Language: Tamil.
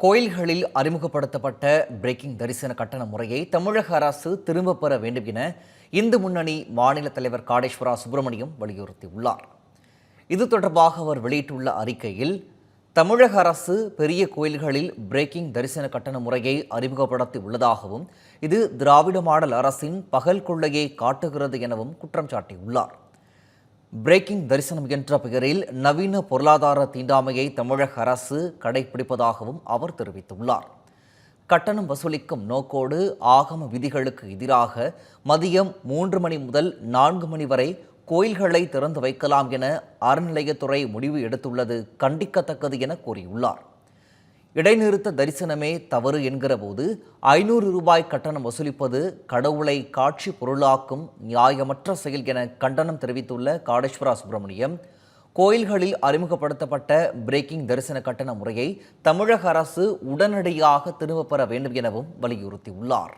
கோயில்களில் அறிமுகப்படுத்தப்பட்ட பிரேக்கிங் தரிசன கட்டண முறையை தமிழக அரசு திரும்ப பெற வேண்டும் என இந்து முன்னணி மாநில தலைவர் காடேஸ்வரா சுப்பிரமணியம் வலியுறுத்தியுள்ளார். இது தொடர்பாக அவர் வெளியிட்டுள்ள அறிக்கையில் தமிழக அரசு பெரிய கோயில்களில் பிரேக்கிங் தரிசன கட்டண முறையை அறிமுகப்படுத்தி உள்ளதாகவும் இது திராவிட மாடல் அரசின் பகல் கொள்ளையை காட்டுகிறது எனவும் குற்றம் சாட்டியுள்ளார். பிரேக்கிங் தரிசனம் என்ற பெயரில் நவீன பொருளாதார தீண்டாமையை தமிழக அரசு கடைபிடிப்பதாகவும் அவர் தெரிவித்துள்ளார். கட்டணம் வசூலிக்கும் நோக்கோடு ஆகம விதிகளுக்கு எதிராக மதியம் மூன்று மணி முதல் நான்கு மணி வரை கோயில்களை திறந்து வைக்கலாம் என அறநிலையத்துறை முடிவு எடுத்துள்ளது கண்டிக்கத்தக்கது என கூறியுள்ளார். இடைநிறுத்த தரிசனமே தவறு என்கிற போது ஐநூறு ரூபாய் கட்டணம் வசூலிப்பது கடவுளை காட்சி பொருளாக்கும் நியாயமற்ற செயல் என கண்டனம் தெரிவித்துள்ள காடேஸ்வரா சுப்பிரமணியம் கோயில்களில் அறிமுகப்படுத்தப்பட்ட பிரேக்கிங் தரிசன கட்டண முறையை தமிழக அரசு உடனடியாக திரும்பப் பெற வேண்டும் எனவும் வலியுறுத்தியுள்ளார்.